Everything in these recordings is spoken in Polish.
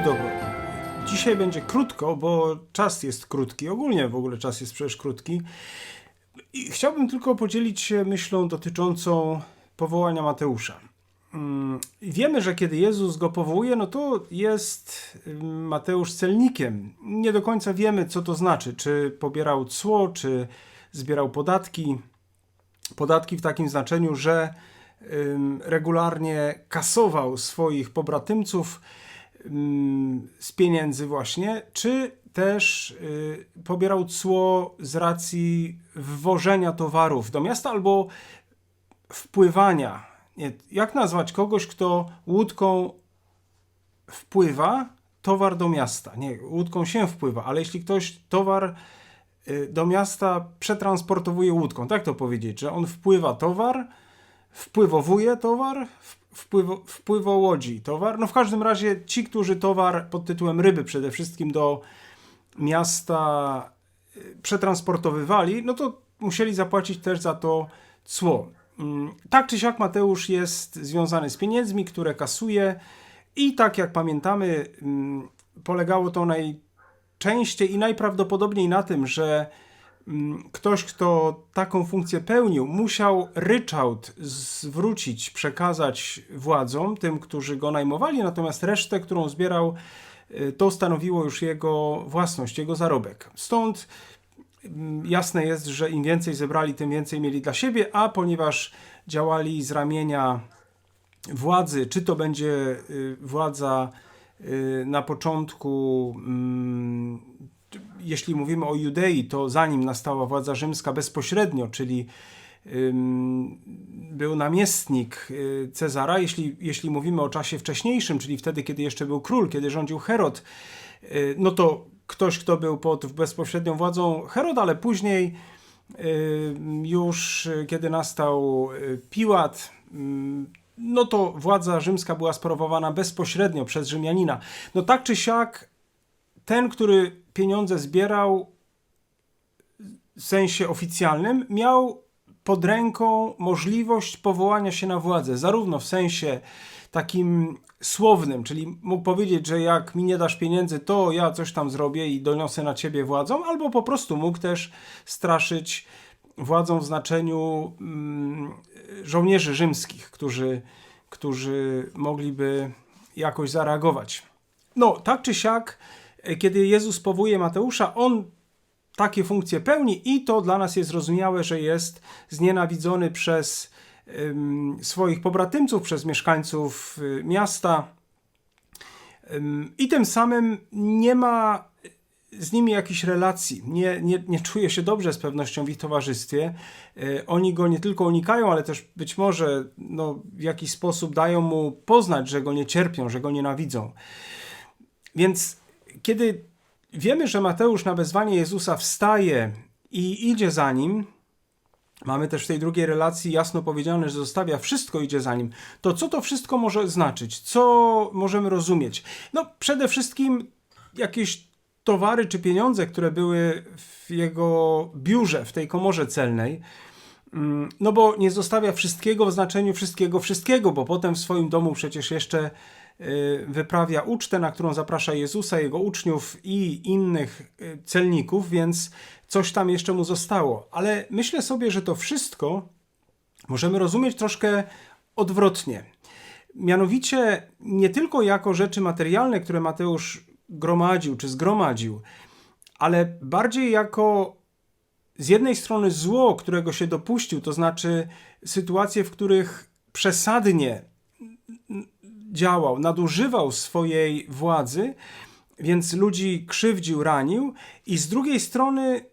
Pokój. Dzisiaj będzie krótko, bo czas jest krótki. Ogólnie w ogóle czas jest przecież krótki. I chciałbym tylko podzielić się myślą dotyczącą powołania Mateusza. Mm, Wiemy, że kiedy Jezus go powołuje, no to jest ym, Mateusz celnikiem. Nie do końca wiemy, co to znaczy. Czy pobierał cło, czy zbierał podatki. Podatki w takim znaczeniu, że regularnie kasował swoich pobratymców ym, z pieniędzy właśnie, czy też y, pobierał cło z racji wwożenia towarów do miasta albo wpływania. Nie, jak nazwać kogoś, kto łódką wpływa towar do miasta? Nie, łódką się wpływa, ale jeśli ktoś towar y, do miasta przetransportowuje łódką, tak to powiedzieć, że on wpływa towar, wpływowuje towar, w- wpływo, wpływowodzi towar. No w każdym razie ci, którzy towar pod tytułem ryby przede wszystkim do miasta y, przetransportowywali, no to musieli zapłacić też za to cło. Mm, Tak czy siak Mateusz jest związany z pieniędzmi, które kasuje i tak jak pamiętamy, mm, polegało to najczęściej i najprawdopodobniej na tym, że ktoś, kto taką funkcję pełnił, musiał ryczałt zwrócić, przekazać władzom, tym, którzy go najmowali, natomiast resztę, którą zbierał, y, to stanowiło już jego własność, jego zarobek. Stąd mm, jasne jest, że im więcej zebrali, tym więcej mieli dla siebie, a ponieważ działali z ramienia władzy, czy to będzie y, władza y, na początku, mm, jeśli mówimy o Judei, to zanim nastała władza rzymska bezpośrednio, czyli był namiestnik y, Cezara, jeśli, jeśli mówimy o czasie wcześniejszym, czyli wtedy, kiedy jeszcze był król, kiedy rządził Herod, y, no to ktoś, kto był pod bezpośrednią władzą Heroda, ale później już kiedy nastał y, Piłat, no to władza rzymska była sprawowana bezpośrednio przez Rzymianina. No tak czy siak, ten, który pieniądze zbierał w sensie oficjalnym, miał pod ręką możliwość powołania się na władzę, zarówno w sensie takim słownym, czyli mógł powiedzieć, że jak mi nie dasz pieniędzy, to ja coś tam zrobię i doniosę na ciebie władzą, albo po prostu mógł też straszyć władzą w znaczeniu mm, żołnierzy rzymskich, którzy, którzy mogliby jakoś zareagować. No, tak czy siak, kiedy Jezus powołuje Mateusza, on takie funkcje pełni i to dla nas jest zrozumiałe, że jest znienawidzony przez ym, swoich pobratymców, przez mieszkańców y, miasta Ym, i tym samym nie ma z nimi jakichś relacji, nie, nie, nie czuje się dobrze z pewnością w ich towarzystwie. Y, Oni go nie tylko unikają, ale też być może no, w jakiś sposób dają mu poznać, że go nie cierpią, że go nienawidzą. Więc kiedy wiemy, że Mateusz na wezwanie Jezusa wstaje i idzie za nim, mamy też w tej drugiej relacji jasno powiedziane, że zostawia wszystko, idzie za nim, to co to wszystko może znaczyć? Co możemy rozumieć? No, przede wszystkim jakieś towary czy pieniądze, które były w jego biurze, w tej komorze celnej. Mm, No bo nie zostawia wszystkiego w znaczeniu wszystkiego, wszystkiego, bo potem w swoim domu przecież jeszcze wyprawia ucztę, na którą zaprasza Jezusa, jego uczniów i innych y, celników, więc coś tam jeszcze mu zostało. Ale myślę sobie, że to wszystko możemy rozumieć troszkę odwrotnie. Mianowicie nie tylko jako rzeczy materialne, które Mateusz gromadził czy zgromadził, ale bardziej jako z jednej strony zło, którego się dopuścił, to znaczy sytuacje, w których przesadnie działał, nadużywał swojej władzy, więc ludzi krzywdził, ranił, i z drugiej strony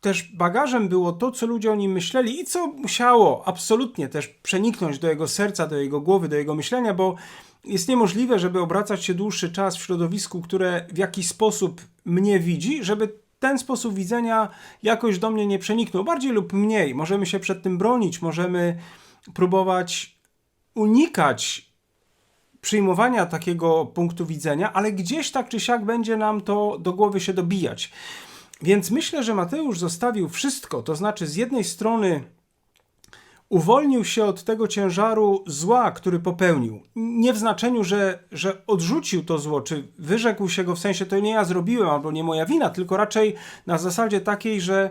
też bagażem było to, co ludzie o nim myśleli i co musiało absolutnie też przeniknąć do jego serca, do jego głowy, do jego myślenia, bo jest niemożliwe, żeby obracać się dłuższy czas w środowisku, które w jakiś sposób mnie widzi, żeby ten sposób widzenia jakoś do mnie nie przeniknął, bardziej lub mniej. Możemy się przed tym bronić, możemy próbować unikać przyjmowania takiego punktu widzenia, ale gdzieś tak czy siak będzie nam to do głowy się dobijać. Więc myślę, że Mateusz zostawił wszystko, to znaczy z jednej strony uwolnił się od tego ciężaru zła, który popełnił. Nie w znaczeniu, że, że odrzucił to zło, czy wyrzekł się go w sensie to nie ja zrobiłem, albo nie moja wina, tylko raczej na zasadzie takiej, że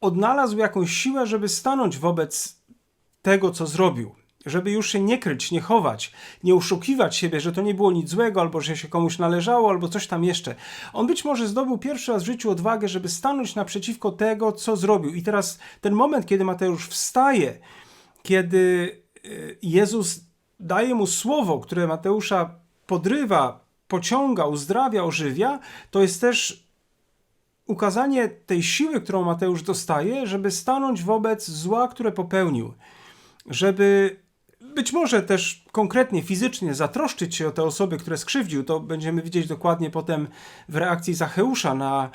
odnalazł jakąś siłę, żeby stanąć wobec tego, co zrobił. Żeby już się nie kryć, nie chować, nie oszukiwać siebie, że to nie było nic złego, albo że się komuś należało, albo coś tam jeszcze. On być może zdobył pierwszy raz w życiu odwagę, żeby stanąć naprzeciwko tego, co zrobił. I teraz ten moment, kiedy Mateusz wstaje, kiedy y, Jezus daje mu słowo, które Mateusza podrywa, pociąga, uzdrawia, ożywia, to jest też ukazanie tej siły, którą Mateusz dostaje, żeby stanąć wobec zła, które popełnił. Żeby być może też konkretnie, fizycznie zatroszczyć się o te osoby, które skrzywdził. To będziemy widzieć dokładnie potem w reakcji Zacheusza na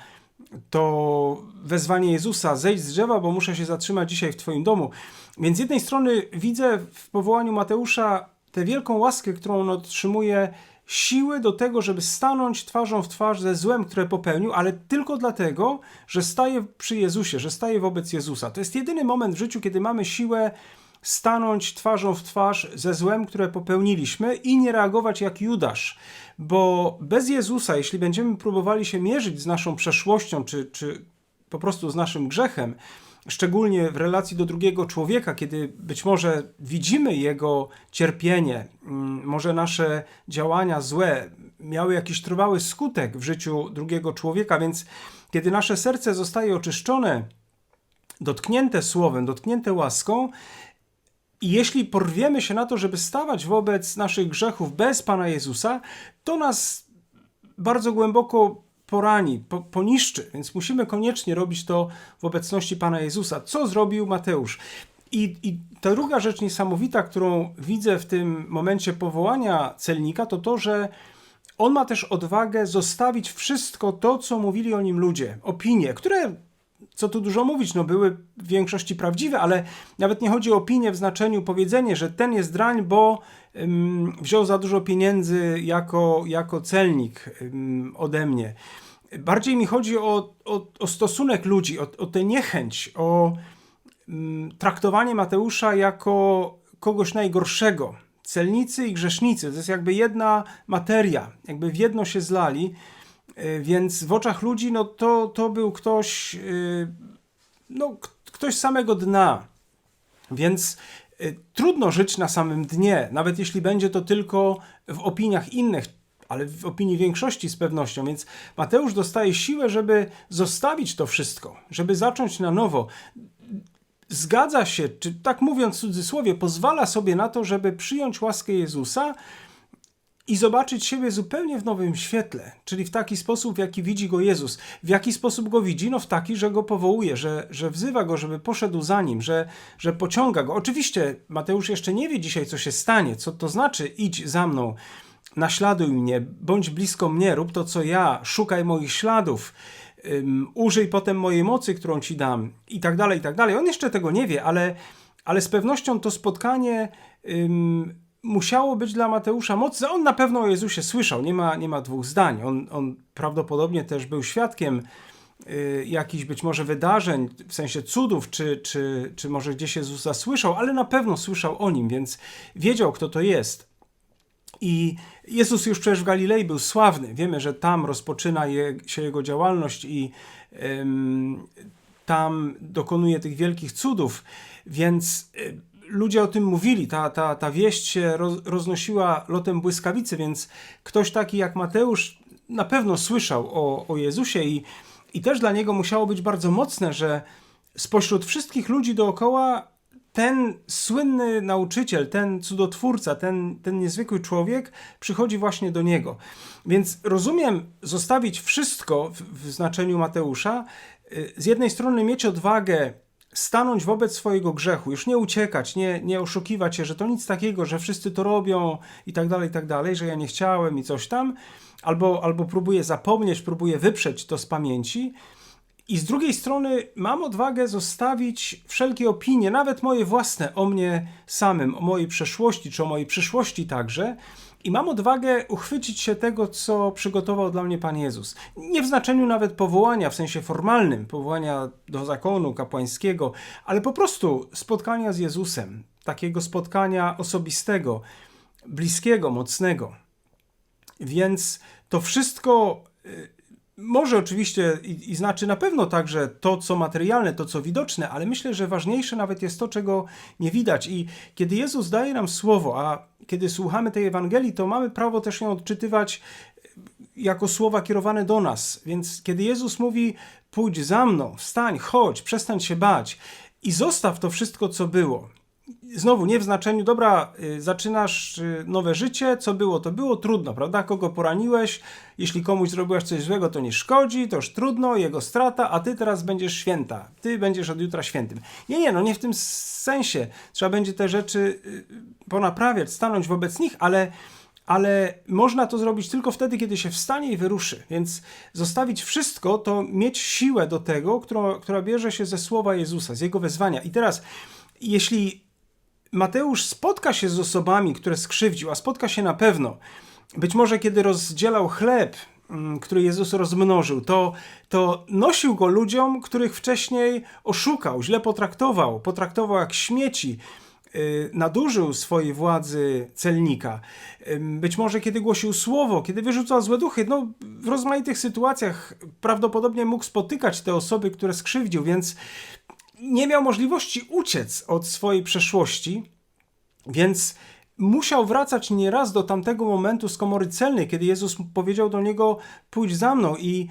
to wezwanie Jezusa: zejdź z drzewa, bo muszę się zatrzymać dzisiaj w Twoim domu. Więc z jednej strony widzę w powołaniu Mateusza tę wielką łaskę, którą on otrzymuje siły do tego, żeby stanąć twarzą w twarz ze złem, które popełnił, ale tylko dlatego, że staje przy Jezusie, że staje wobec Jezusa. To jest jedyny moment w życiu, kiedy mamy siłę stanąć twarzą w twarz ze złem, które popełniliśmy i nie reagować jak Judasz. Bo bez Jezusa, jeśli będziemy próbowali się mierzyć z naszą przeszłością, czy, czy po prostu z naszym grzechem, szczególnie w relacji do drugiego człowieka, kiedy być może widzimy jego cierpienie, mm, może nasze działania złe miały jakiś trwały skutek w życiu drugiego człowieka, więc kiedy nasze serce zostaje oczyszczone, dotknięte słowem, dotknięte łaską, i jeśli porwiemy się na to, żeby stawać wobec naszych grzechów bez Pana Jezusa, to nas bardzo głęboko porani, po, poniszczy, więc musimy koniecznie robić to w obecności Pana Jezusa. Co zrobił Mateusz? I, I ta druga rzecz niesamowita, którą widzę w tym momencie powołania celnika, to to, że on ma też odwagę zostawić wszystko to, co mówili o nim ludzie, opinie, które co tu dużo mówić, no były w większości prawdziwe, ale nawet nie chodzi o opinię w znaczeniu powiedzenie, że ten jest drań, bo um, wziął za dużo pieniędzy jako, jako celnik um, ode mnie. Bardziej mi chodzi o, o, o stosunek ludzi, o, o tę niechęć, o um, traktowanie Mateusza jako kogoś najgorszego. Celnicy i grzesznicy to jest jakby jedna materia, jakby w jedno się zlali. E, więc w oczach ludzi, no to, to był ktoś, e, no ktoś samego dna. Więc e, trudno żyć na samym dnie, nawet jeśli będzie to tylko w opiniach innych, ale w opinii większości z pewnością. Więc Mateusz dostaje siłę, żeby zostawić to wszystko, żeby zacząć na nowo. Zgadza się, czy tak mówiąc w cudzysłowie, pozwala sobie na to, żeby przyjąć łaskę Jezusa, i zobaczyć siebie zupełnie w nowym świetle, czyli w taki sposób, w jaki widzi go Jezus. W jaki sposób go widzi? No w taki, że go powołuje, że, że wzywa go, żeby poszedł za nim, że, że pociąga go. Oczywiście Mateusz jeszcze nie wie dzisiaj, co się stanie, co to znaczy idź za mną, naśladuj mnie, bądź blisko mnie, rób to, co ja, szukaj moich śladów, um, użyj potem mojej mocy, którą ci dam i tak dalej, i tak dalej. On jeszcze tego nie wie, ale, ale z pewnością to spotkanie... Um, musiało być dla Mateusza mocne. On na pewno o Jezusie słyszał, nie ma, nie ma dwóch zdań. On, on prawdopodobnie też był świadkiem y, jakichś być może wydarzeń, w sensie cudów, czy, czy, czy może gdzieś Jezusa słyszał, ale na pewno słyszał o nim, więc wiedział, kto to jest. I Jezus już przecież w Galilei był sławny. Wiemy, że tam rozpoczyna je, się jego działalność i tam dokonuje tych wielkich cudów, więc y, ludzie o tym mówili, ta, ta, ta wieść się roz, roznosiła lotem błyskawicy, więc ktoś taki jak Mateusz na pewno słyszał o, o Jezusie i, i też dla niego musiało być bardzo mocne, że spośród wszystkich ludzi dookoła ten słynny nauczyciel, ten cudotwórca, ten, ten niezwykły człowiek przychodzi właśnie do niego. Więc rozumiem zostawić wszystko w, w znaczeniu Mateusza, y, z jednej strony mieć odwagę stanąć wobec swojego grzechu, już nie uciekać, nie, nie oszukiwać się, że to nic takiego, że wszyscy to robią i tak dalej, i tak dalej, że ja nie chciałem i coś tam, albo, albo próbuję zapomnieć, próbuję wyprzeć to z pamięci. I z drugiej strony mam odwagę zostawić wszelkie opinie, nawet moje własne o mnie samym, o mojej przeszłości czy o mojej przyszłości także, I mam odwagę uchwycić się tego, co przygotował dla mnie Pan Jezus. Nie w znaczeniu nawet powołania, w sensie formalnym, powołania do zakonu kapłańskiego, ale po prostu spotkania z Jezusem, takiego spotkania osobistego, bliskiego, mocnego. Więc to wszystko y, może oczywiście i, i, znaczy na pewno także to, co materialne, to, co widoczne, ale myślę, że ważniejsze nawet jest to, czego nie widać. I kiedy Jezus daje nam słowo, a kiedy słuchamy tej Ewangelii, to mamy prawo też ją odczytywać jako słowa kierowane do nas. Więc kiedy Jezus mówi: Pójdź za mną, wstań, chodź, przestań się bać i zostaw to wszystko, co było znowu nie w znaczeniu, dobra, y, zaczynasz y, nowe życie, co było, to było, trudno, prawda? Kogo poraniłeś, jeśli komuś zrobiłeś coś złego, to nie szkodzi, to już trudno, jego strata, a ty teraz będziesz święta. Ty będziesz od jutra świętym. Nie, nie, no nie w tym sensie. Trzeba będzie te rzeczy y, ponaprawiać, stanąć wobec nich, ale ale można to zrobić tylko wtedy, kiedy się wstanie i wyruszy. Więc zostawić wszystko, to mieć siłę do tego, która, która bierze się ze słowa Jezusa, z jego wezwania. I teraz, jeśli Mateusz spotka się z osobami, które skrzywdził, a spotka się na pewno. Być może kiedy rozdzielał chleb, mm, który Jezus rozmnożył, to, to nosił go ludziom, których wcześniej oszukał, źle potraktował, potraktował jak śmieci, y, nadużył swojej władzy celnika. Być może kiedy głosił słowo, kiedy wyrzucał złe duchy, no w rozmaitych sytuacjach prawdopodobnie mógł spotykać te osoby, które skrzywdził, więc nie miał możliwości uciec od swojej przeszłości, więc musiał wracać nieraz do tamtego momentu z komory celnej, kiedy Jezus powiedział do niego: Pójdź za mną, i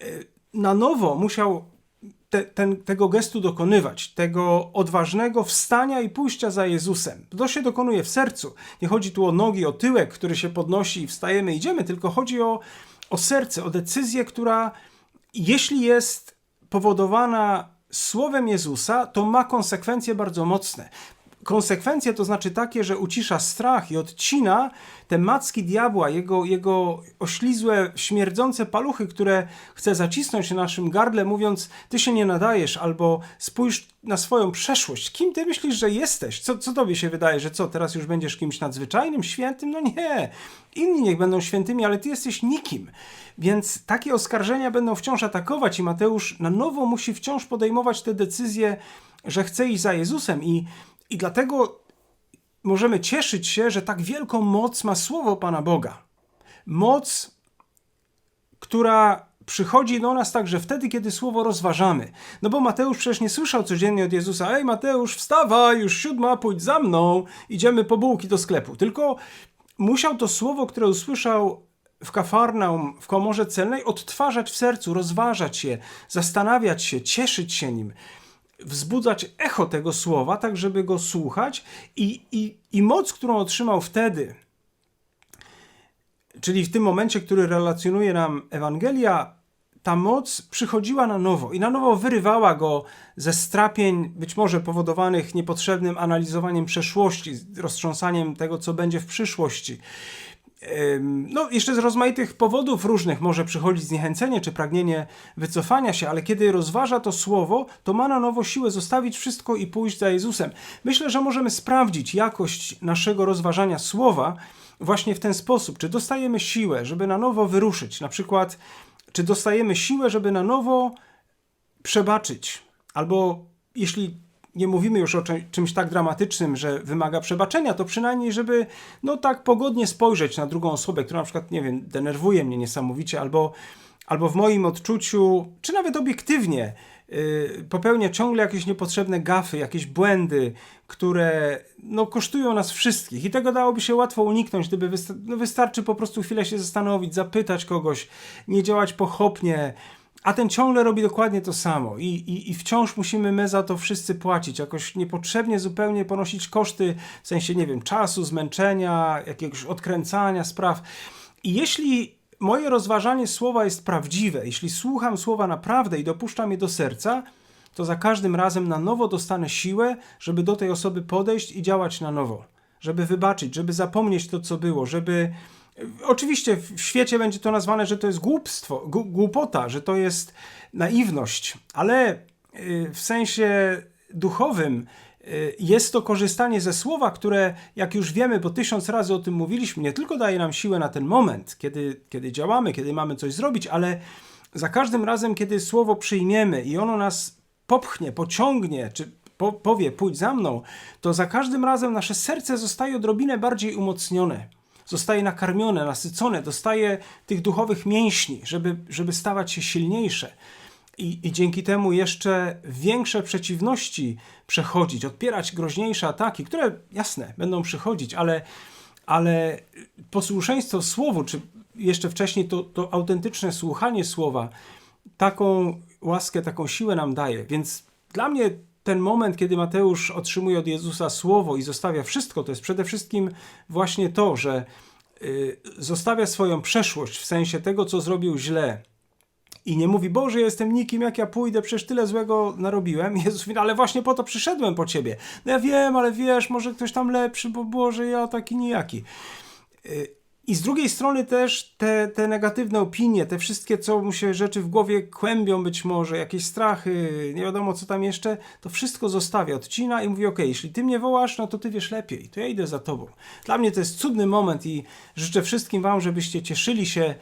e, na nowo musiał te, ten, tego gestu dokonywać, tego odważnego wstania i pójścia za Jezusem. To się dokonuje w sercu. Nie chodzi tu o nogi, o tyłek, który się podnosi i wstajemy, idziemy, tylko chodzi o, o serce, o decyzję, która jeśli jest powodowana słowem Jezusa, to ma konsekwencje bardzo mocne. Konsekwencje to znaczy takie, że ucisza strach i odcina te macki diabła, jego, jego oślizłe, śmierdzące paluchy, które chce zacisnąć na naszym gardle, mówiąc: Ty się nie nadajesz, albo spójrz na swoją przeszłość. Kim ty myślisz, że jesteś? Co, co tobie się wydaje, że co, teraz już będziesz kimś nadzwyczajnym, świętym? No nie. Inni niech będą świętymi, ale ty jesteś nikim. Więc takie oskarżenia będą wciąż atakować, i Mateusz na nowo musi wciąż podejmować te decyzje, że chce iść za Jezusem. I, i dlatego możemy cieszyć się, że tak wielką moc ma słowo Pana Boga. Moc, która przychodzi do nas także wtedy, kiedy słowo rozważamy. No bo Mateusz przecież nie słyszał codziennie od Jezusa: Ej, Mateusz, wstawaj, już siódma, pójdź za mną, idziemy po bułki do sklepu. Tylko musiał to słowo, które usłyszał w Kafarnaum, w komorze celnej, odtwarzać w sercu, rozważać je, zastanawiać się, cieszyć się nim wzbudzać echo tego słowa, tak żeby go słuchać i, i, i moc, którą otrzymał wtedy, czyli w tym momencie, który relacjonuje nam Ewangelia, ta moc przychodziła na nowo i na nowo wyrywała go ze strapień, być może powodowanych niepotrzebnym analizowaniem przeszłości, roztrząsaniem tego, co będzie w przyszłości no, jeszcze z rozmaitych powodów różnych może przychodzić zniechęcenie czy pragnienie wycofania się, ale kiedy rozważa to słowo, to ma na nowo siłę zostawić wszystko i pójść za Jezusem. Myślę, że możemy sprawdzić jakość naszego rozważania słowa właśnie w ten sposób. Czy dostajemy siłę, żeby na nowo wyruszyć? Na przykład, czy dostajemy siłę, żeby na nowo przebaczyć? Albo jeśli nie mówimy już o czymś tak dramatycznym, że wymaga przebaczenia, to przynajmniej, żeby no tak pogodnie spojrzeć na drugą osobę, która na przykład, nie wiem, denerwuje mnie niesamowicie, albo, albo w moim odczuciu, czy nawet obiektywnie, yy, popełnia ciągle jakieś niepotrzebne gafy, jakieś błędy, które no, kosztują nas wszystkich. I tego dałoby się łatwo uniknąć, gdyby wysta no, wystarczy po prostu chwilę się zastanowić, zapytać kogoś, nie działać pochopnie, a ten ciągle robi dokładnie to samo. I, i, i wciąż musimy my za to wszyscy płacić, jakoś niepotrzebnie zupełnie ponosić koszty, w sensie, nie wiem, czasu, zmęczenia, jakiegoś odkręcania spraw. I jeśli moje rozważanie słowa jest prawdziwe, jeśli słucham słowa naprawdę i dopuszczam je do serca, to za każdym razem na nowo dostanę siłę, żeby do tej osoby podejść i działać na nowo, żeby wybaczyć, żeby zapomnieć to, co było, żeby Oczywiście w świecie będzie to nazwane, że to jest głupstwo, głupota, że to jest naiwność, ale y, w sensie duchowym y, jest to korzystanie ze słowa, które, jak już wiemy, bo tysiąc razy o tym mówiliśmy, nie tylko daje nam siłę na ten moment, kiedy, kiedy działamy, kiedy mamy coś zrobić, ale za każdym razem, kiedy słowo przyjmiemy i ono nas popchnie, pociągnie, czy po, powie, pójdź za mną, to za każdym razem nasze serce zostaje odrobinę bardziej umocnione. Zostaje nakarmione, nasycone, dostaje tych duchowych mięśni, żeby, żeby stawać się silniejsze. I, I dzięki temu jeszcze większe przeciwności przechodzić, odpierać groźniejsze ataki, które jasne będą przychodzić, ale, ale posłuszeństwo słowu, czy jeszcze wcześniej to, to autentyczne słuchanie słowa, taką łaskę, taką siłę nam daje. Więc dla mnie ten moment, kiedy Mateusz otrzymuje od Jezusa słowo i zostawia wszystko, to jest przede wszystkim właśnie to, że y, zostawia swoją przeszłość w sensie tego, co zrobił źle. I nie mówi, Boże, jestem nikim, jak ja pójdę, przecież tyle złego narobiłem. Jezus mówi, ale właśnie po to przyszedłem po ciebie. No ja wiem, ale wiesz, może ktoś tam lepszy, bo Boże, ja taki nijaki. I z drugiej strony też te, te negatywne opinie, te wszystkie, co mu się rzeczy w głowie kłębią być może, jakieś strachy, nie wiadomo co tam jeszcze, to wszystko zostawia, odcina i mówi, ok, jeśli ty mnie wołasz, no to ty wiesz lepiej, to ja idę za tobą. Dla mnie to jest cudny moment i życzę wszystkim wam, żebyście cieszyli się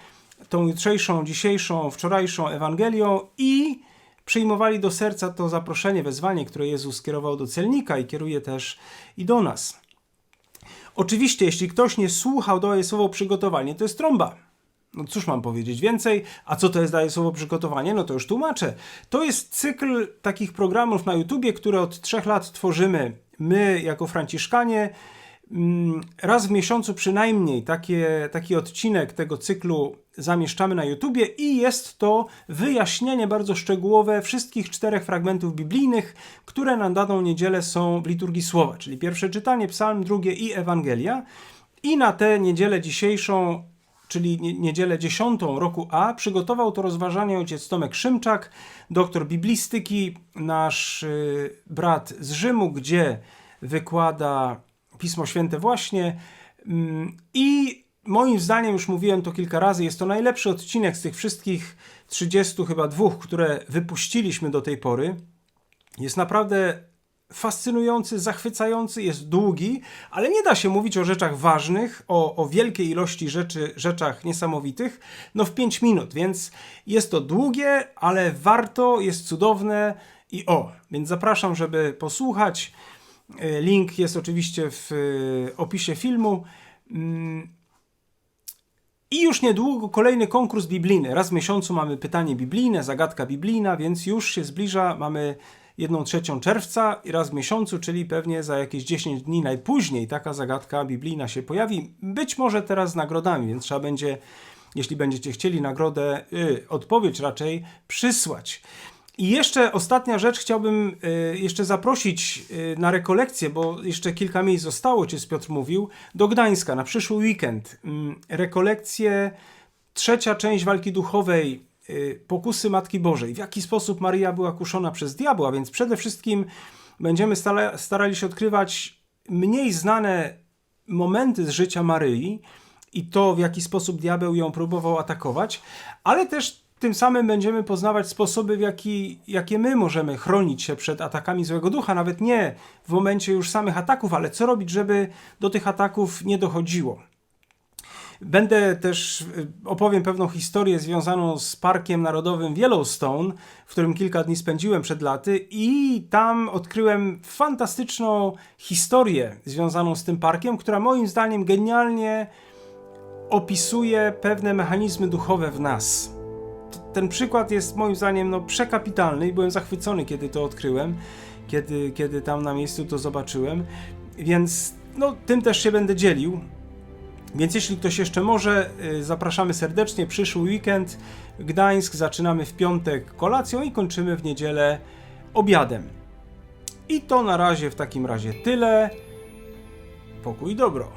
tą jutrzejszą, dzisiejszą, wczorajszą Ewangelią i przyjmowali do serca to zaproszenie, wezwanie, które Jezus skierował do celnika i kieruje też i do nas. Oczywiście, jeśli ktoś nie słuchał, daje słowo przygotowanie, to jest trąba. No cóż mam powiedzieć więcej? A co to jest daje słowo przygotowanie? No to już tłumaczę. To jest cykl takich programów na YouTubie, które od trzech lat tworzymy my jako Franciszkanie. Mm, raz w miesiącu przynajmniej takie, taki odcinek tego cyklu zamieszczamy na YouTubie i jest to wyjaśnienie bardzo szczegółowe wszystkich czterech fragmentów biblijnych, które na daną niedzielę są w liturgii słowa, czyli pierwsze czytanie, psalm, drugie i Ewangelia. I na tę niedzielę dzisiejszą, czyli niedzielę dziesiątą roku A, przygotował to rozważanie ojciec Tomek Szymczak, doktor biblistyki, nasz y, brat z Rzymu, gdzie wykłada Pismo Święte właśnie. Mm, I moim zdaniem, już mówiłem to kilka razy, jest to najlepszy odcinek z tych wszystkich 30 chyba dwóch, które wypuściliśmy do tej pory. Jest naprawdę fascynujący, zachwycający, jest długi, ale nie da się mówić o rzeczach ważnych, o, o wielkiej ilości rzeczy, rzeczach niesamowitych, no w 5 minut, więc jest to długie, ale warto, jest cudowne i o, więc zapraszam, żeby posłuchać. E, link jest oczywiście w e, opisie filmu. Mm, I już niedługo kolejny konkurs biblijny. Raz w miesiącu mamy pytanie biblijne, zagadka biblijna, więc już się zbliża. Mamy jedną trzecią czerwca i raz w miesiącu, czyli pewnie za jakieś 10 dni najpóźniej taka zagadka biblijna się pojawi. Być może teraz z nagrodami, więc trzeba będzie, jeśli będziecie chcieli nagrodę, yy, odpowiedź raczej przysłać. I jeszcze ostatnia rzecz, chciałbym y, jeszcze zaprosić y, na rekolekcję, bo jeszcze kilka miejsc zostało, czy Piotr mówił, do Gdańska na przyszły weekend. Mm, rekolekcje, trzecia część walki duchowej, y, pokusy Matki Bożej. W jaki sposób Maryja była kuszona przez diabła, więc przede wszystkim będziemy starali się odkrywać mniej znane momenty z życia Maryi i to, w jaki sposób diabeł ją próbował atakować, ale też tym samym będziemy poznawać sposoby, w jaki, jakie my możemy chronić się przed atakami złego ducha, nawet nie w momencie już samych ataków, ale co robić, żeby do tych ataków nie dochodziło. Będę też y, opowiem pewną historię związaną z Parkiem Narodowym Yellowstone, w którym kilka dni spędziłem przed laty, i tam odkryłem fantastyczną historię związaną z tym parkiem, która moim zdaniem genialnie opisuje pewne mechanizmy duchowe w nas ten przykład jest moim zdaniem no, przekapitalny i byłem zachwycony, kiedy to odkryłem, kiedy, kiedy tam na miejscu to zobaczyłem. Więc no, tym też się będę dzielił. Więc jeśli ktoś jeszcze może, y, zapraszamy serdecznie. Przyszły weekend Gdańsk zaczynamy w piątek kolacją i kończymy w niedzielę obiadem. I to na razie w takim razie tyle. Pokój dobro.